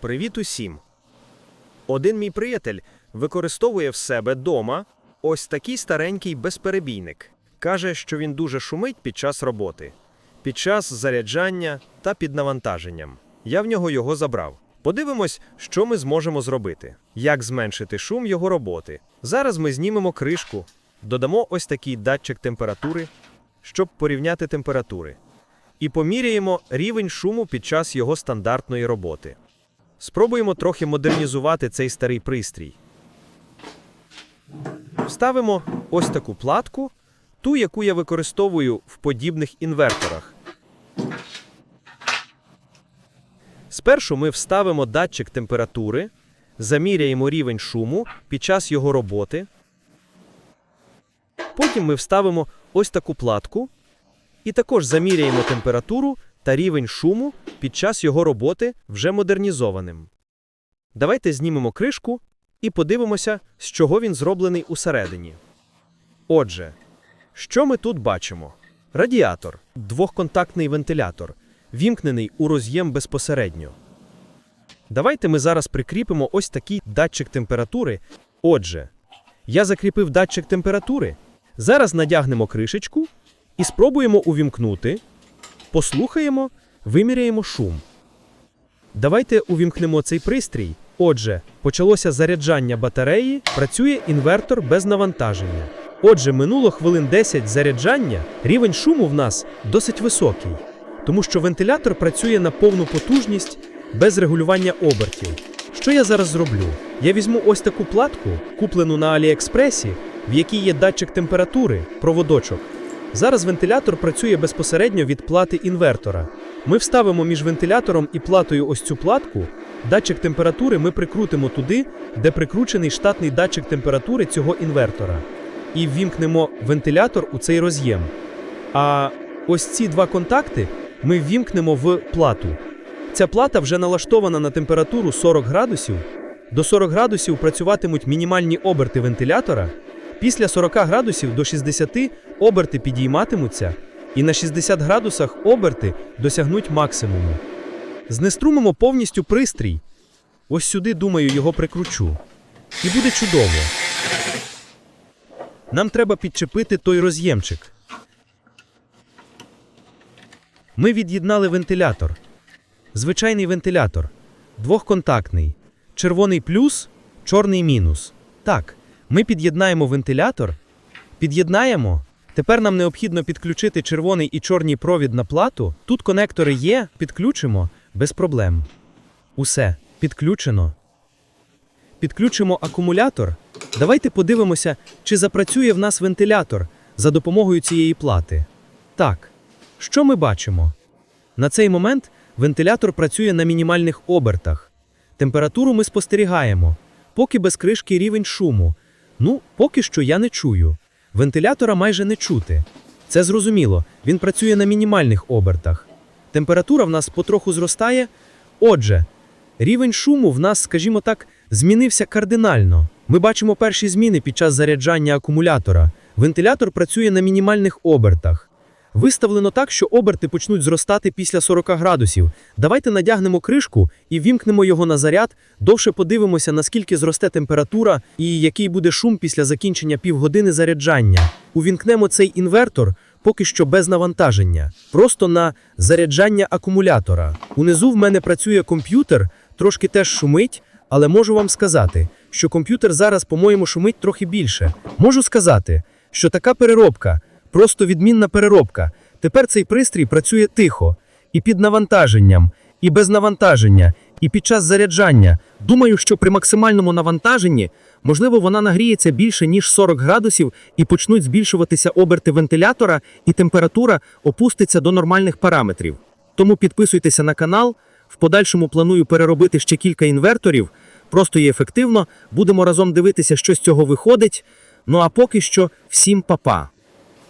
Привіт усім! Один мій приятель використовує в себе дома ось такий старенький безперебійник. Каже, що він дуже шумить під час роботи, під час заряджання та під навантаженням. Я в нього його забрав. Подивимось, що ми зможемо зробити, як зменшити шум його роботи. Зараз ми знімемо кришку, додамо ось такий датчик температури, щоб порівняти температури, і поміряємо рівень шуму під час його стандартної роботи. Спробуємо трохи модернізувати цей старий пристрій. Вставимо ось таку платку, ту, яку я використовую в подібних інверторах. Спершу ми вставимо датчик температури, заміряємо рівень шуму під час його роботи. Потім ми вставимо ось таку платку і також заміряємо температуру та рівень шуму під час його роботи вже модернізованим. Давайте знімемо кришку і подивимося, з чого він зроблений усередині. Отже, що ми тут бачимо? Радіатор, двохконтактний вентилятор, вімкнений у роз'єм безпосередньо. Давайте ми зараз прикріпимо ось такий датчик температури. Отже, я закріпив датчик температури. Зараз надягнемо кришечку і спробуємо увімкнути. Послухаємо, виміряємо шум. Давайте увімкнемо цей пристрій. Отже, почалося заряджання батареї, працює інвертор без навантаження. Отже, минуло хвилин 10 заряджання, рівень шуму в нас досить високий, тому що вентилятор працює на повну потужність без регулювання обертів. Що я зараз зроблю? Я візьму ось таку платку, куплену на Аліекспресі, в якій є датчик температури, проводочок. Зараз вентилятор працює безпосередньо від плати інвертора. Ми вставимо між вентилятором і платою ось цю платку. Датчик температури ми прикрутимо туди, де прикручений штатний датчик температури цього інвертора. І ввімкнемо вентилятор у цей роз'єм. А ось ці два контакти ми ввімкнемо в плату. Ця плата вже налаштована на температуру 40 градусів. До 40 градусів працюватимуть мінімальні оберти вентилятора. Після 40 градусів до 60 оберти підійматимуться, і на 60 градусах оберти досягнуть максимуму. Знеструмимо повністю пристрій. Ось сюди, думаю, його прикручу. І буде чудово. Нам треба підчепити той роз'ємчик. Ми від'єднали вентилятор. Звичайний вентилятор. Двохконтактний. Червоний плюс, чорний мінус. Так, ми під'єднаємо вентилятор. Під'єднаємо. Тепер нам необхідно підключити червоний і чорний провід на плату. Тут конектори є, підключимо без проблем. Усе, підключено. Підключимо акумулятор. Давайте подивимося, чи запрацює в нас вентилятор за допомогою цієї плати. Так, що ми бачимо? На цей момент вентилятор працює на мінімальних обертах. Температуру ми спостерігаємо, поки без кришки рівень шуму. Ну, поки що я не чую. Вентилятора майже не чути. Це зрозуміло, він працює на мінімальних обертах. Температура в нас потроху зростає. Отже, рівень шуму в нас, скажімо так, змінився кардинально. Ми бачимо перші зміни під час заряджання акумулятора. Вентилятор працює на мінімальних обертах. Виставлено так, що оберти почнуть зростати після 40 градусів. Давайте надягнемо кришку і вімкнемо його на заряд. Довше подивимося, наскільки зросте температура і який буде шум після закінчення півгодини заряджання. Увімкнемо цей інвертор поки що без навантаження, просто на заряджання акумулятора. Унизу в мене працює комп'ютер, трошки теж шумить, але можу вам сказати, що комп'ютер зараз, по-моєму, шумить трохи більше. Можу сказати, що така переробка. Просто відмінна переробка. Тепер цей пристрій працює тихо, і під навантаженням, і без навантаження, і під час заряджання. Думаю, що при максимальному навантаженні, можливо, вона нагріється більше, ніж 40 градусів, і почнуть збільшуватися оберти вентилятора, і температура опуститься до нормальних параметрів. Тому підписуйтеся на канал. В подальшому планую переробити ще кілька інверторів. Просто і ефективно. Будемо разом дивитися, що з цього виходить. Ну а поки що, всім па-па.